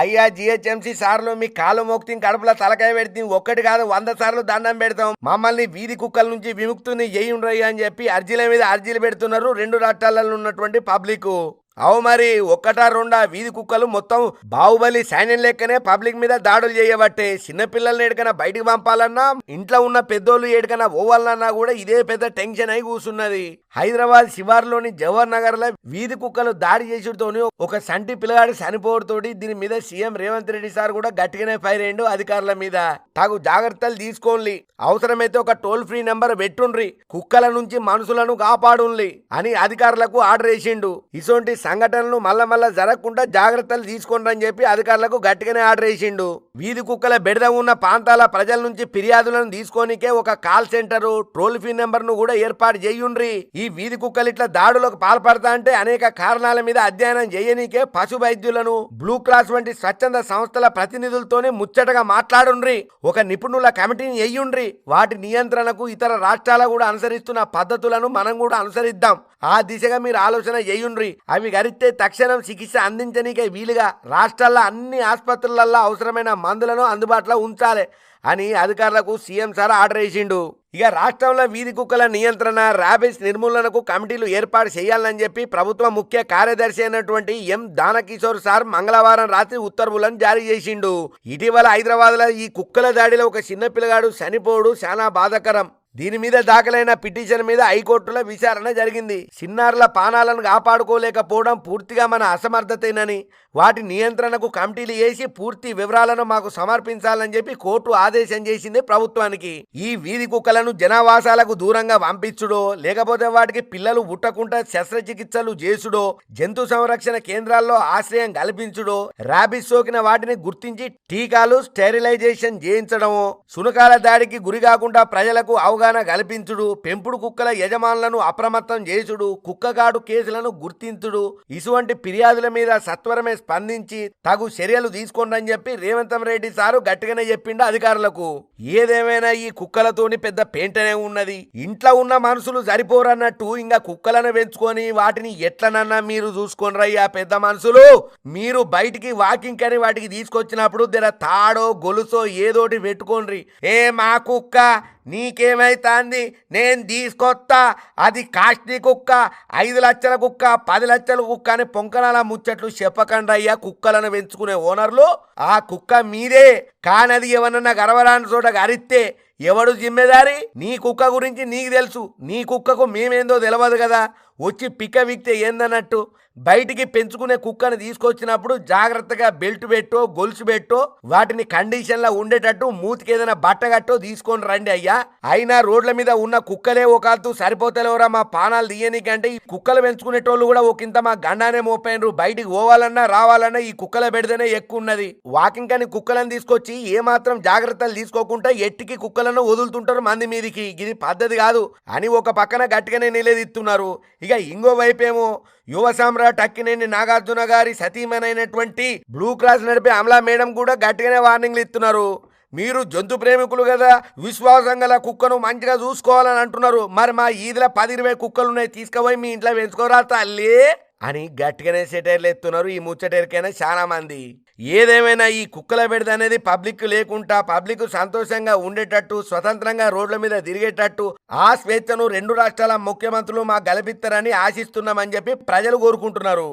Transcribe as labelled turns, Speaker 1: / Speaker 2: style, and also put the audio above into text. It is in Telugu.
Speaker 1: అయ్యా జిహెచ్ఎంసీ సార్లు మీ కాలు మోక్తిని కడుపులో తలకాయ పెడితే ఒక్కటి కాదు వంద సార్లు దండం పెడతాం. మమ్మల్ని వీధి కుక్కల నుంచి విముక్తిని చేయుండ్రయ్యా అని చెప్పి అర్జీల మీద అర్జీలు పెడుతున్నారు రెండు రాష్ట్రాలలో ఉన్నటువంటి పబ్లిక్. అవు మరి ఒక్కటా రెండా వీధి కుక్కలు మొత్తం బాహుబలి సైన్యం లెక్కనే పబ్లిక్ మీద దాడులు చేయబట్టే చిన్నపిల్లల్ని ఎడికైనా బయటికి పంపాలన్నా ఇంట్లో ఉన్న పెద్దోళ్ళు ఎడకన్నా పోవాలన్నా కూడా ఇదే పెద్ద టెన్షన్ అయి కూర్చున్నది హైదరాబాద్ శివార్లోని జవహర్ నగర్లో వీధి కుక్కలు దాడి చేసుడుతోని ఒక సంటి పిల్లగాడు చనిపోవడంతోటి దీని మీద సీఎం రేవంత్ రెడ్డి సార్ కూడా గట్టిగానే ఫైర్ అయ్యిండు అధికారుల మీద. తాగు జాగ్రత్తలు తీసుకోండి. అవసరమైతే ఒక టోల్ ఫ్రీ నెంబర్ పెట్టుండ్రి. కుక్కల నుంచి మనుషులను కాపాడుండ్లి అని అధికారులకు ఆర్డర్ వేసిండు. ఇటువంటి సంఘటనలు మళ్ళా మళ్ళా జరగకుండా జాగ్రత్తలు తీసుకోండి అని చెప్పి అధికారులకు గట్టిగానే ఆర్డర్ వేసిండు. వీధి కుక్కల బెడద ఉన్న ప్రాంతాల ప్రజల నుంచి ఫిర్యాదులను తీసుకోనికే ఒక కాల్ సెంటర్ టోల్ ఫ్రీ నెంబర్ను కూడా ఏర్పాటు చేయుండ్రి. ఈ వీధి కుక్కలు ఇట్లా దాడులకు పాల్పడతా అంటే అనేక కారణాల మీద అధ్యయనం చేయనీకే పశు వైద్యులను బ్లూ క్రాస్ వంటి స్వచ్ఛంద సంస్థల ప్రతినిధులతోనే ముచ్చటగా మాట్లాడుండ్రి. ఒక నిపుణుల కమిటీని ఎయ్యుండ్రి వాటి నియంత్రణకు ఇతర రాష్ట్రాలు కూడా అనుసరిస్తున్న పద్ధతులను మనం కూడా అనుసరిద్దాం. ఆ దిశగా మీరు ఆలోచన చేయుండ్రి. అవి గరిస్తే తక్షణం చికిత్స అందించనీకే వీలుగా రాష్ట్రాల్లో అన్ని ఆసుపత్రులల్లో అవసరమైన మందులను అందుబాటులో ఉంచాలి అని అధికారులకు సీఎం సార్ ఆర్డర్ వేసిండు. ఇక రాష్ట్రంలో వీధి కుక్కల నియంత్రణ ర్యాబిస్ నిర్మూలనకు కమిటీలు ఏర్పాటు చేయాలని చెప్పి ప్రభుత్వ ముఖ్య కార్యదర్శి అయినటువంటి ఎం దానకిషోర్ సార్ మంగళవారం రాత్రి ఉత్తర్వులను జారీ చేసిండు. ఇటీవల హైదరాబాద్లో ఈ కుక్కల దాడిలో ఒక చిన్న పిల్లగాడు చనిపోడు చాలా బాధాకరం. దీని మీద దాఖలైన పిటిషన్ మీద హైకోర్టులో విచారణ జరిగింది. చిన్నారుల పానాలను కాపాడుకోలేకపోవడం పూర్తిగా మన అసమర్థతేనని వాటి నియంత్రణకు కమిటీలు వేసి పూర్తి వివరాలను మాకు సమర్పించాలని చెప్పి కోర్టు ఆదేశం చేసింది ప్రభుత్వానికి. ఈ వీధి కుక్కలను జనావాసాలకు దూరంగా పంపించుడో లేకపోతే వాటికి పిల్లలు పుట్టకుండా శస్త్రచికిత్సలు చేసుడో జంతు సంరక్షణ కేంద్రాల్లో ఆశ్రయం కల్పించుడో ర్యాబిస్ సోకిన వాటిని గుర్తించి టీకాలు స్టెరిలైజేషన్ చేయించడమో సునకాల దాడికి గురి కాకుండా ప్రజలకు అవగాహన కల్పించుడు పెంపుడు కుక్కల యజమానులను అప్రమత్తం చేసుడు కుక్కగాడు కేసులను గుర్తించుడు ఇటువంటి ఫిర్యాదుల మీద సత్వరమే స్పందించి తగు చర్యలు తీసుకోండి అని చెప్పి రేవంతం రెడ్డి సారు గట్టిగానే చెప్పిండు అధికారులకు. ఏదేమైనా ఈ కుక్కలతోని పెద్ద పెంటనే ఉన్నది. ఇంట్లో ఉన్న మనుషులు సరిపోరన్నట్టు ఇంకా కుక్కలను పెంచుకొని వాటిని ఎట్లనన్నా మీరు చూసుకోండి రయ్యా పెద్ద మనుషులు? మీరు బయటికి వాకింగ్ కని వాటికి తీసుకొచ్చినప్పుడు జర తాడో గొలుసో ఏదోటి పెట్టుకోండి ఏ మా కుక్క? నీకేమైతాంది? నేను తీసుకొస్తా అది కాష్టీ కుక్క ఐదు లక్షల కుక్క పది లక్షల కుక్క అని పొంకనాల ముచ్చట్లు చెప్పకండి అయ్యా కుక్కలను పెంచుకునే ఓనర్లు. ఆ కుక్క మీదే. కానది ఎవరన్నా గర్వరాని చోట గరిస్తే ఎవడు జిమ్మెదారి? నీ కుక్క గురించి నీకు తెలుసు. నీ కుక్కకు మేమేందో తెలియదు కదా. వచ్చి పిక్క విక్తే ఏందన్నట్టు? బయటికి పెంచుకునే కుక్కను తీసుకొచ్చినప్పుడు జాగ్రత్తగా బెల్ట్ పెట్టో గొలుసు పెట్టో వాటిని కండిషన్లో ఉండేటట్టు మూతికి ఏదైనా బట్ట కట్టో తీసుకొని రండి అయ్యా. అయినా రోడ్ల మీద ఉన్న కుక్కలే ఒకళ్ళు సరిపోతలేవరా మా పానాలు తీయనీకంటే. ఈ కుక్కలు పెంచుకునేటోళ్ళు కూడా ఒకంత మా గండానే మోపోయినరు బయటికి పోవాలన్నా రావాలన్నా ఈ కుక్కల పెడితేనే ఎక్కువ ఉన్నది వాకింగ్ కానీ కుక్కలను తీసుకొచ్చి ఏమాత్రం జాగ్రత్తలు తీసుకోకుండా ఎట్టికి కుక్కలు కుక్కలను వదులుతుంటారు మంది మీదికి. ఇది పద్ధతి కాదు. అని ఒక పక్కన గట్టిగానే నిలదీస్తున్నారు. ఇక ఇంకో వైపేమో యువ సామ్రాట్ అక్కినేని నాగార్జున గారి సతీమనైనటువంటి బ్లూ క్రాస్ నడిపే అమలా మేడం కూడా గట్టిగానే వార్నింగ్లు ఇస్తున్నారు. మీరు జంతు ప్రేమికులు కదా విశ్వాసం గల కుక్కను మంచిగా చూసుకోవాలని అంటున్నారు. మరి మా ఈదిలో పది ఇరవై కుక్కలు ఉన్నాయి తీసుకుపోయి మీ ఇంట్లో పెంచుకోరా తల్లి? అని గట్టిగానే సెటైర్లు ఎత్తున్నారు. ఈ ముచ్చటేరికైనా చాలా మంది. ఏదేమైనా ఈ కుక్కల బెడద అనేది పబ్లిక్ లేకుండా పబ్లిక్ సంతోషంగా ఉండేటట్టు స్వతంత్రంగా రోడ్ల మీద తిరిగేటట్టు ఆ స్వేచ్ఛను రెండు రాష్ట్రాల ముఖ్యమంత్రులు మాకు గెలిపిస్తారని ఆశిస్తున్నామని చెప్పి ప్రజలు కోరుకుంటున్నారు.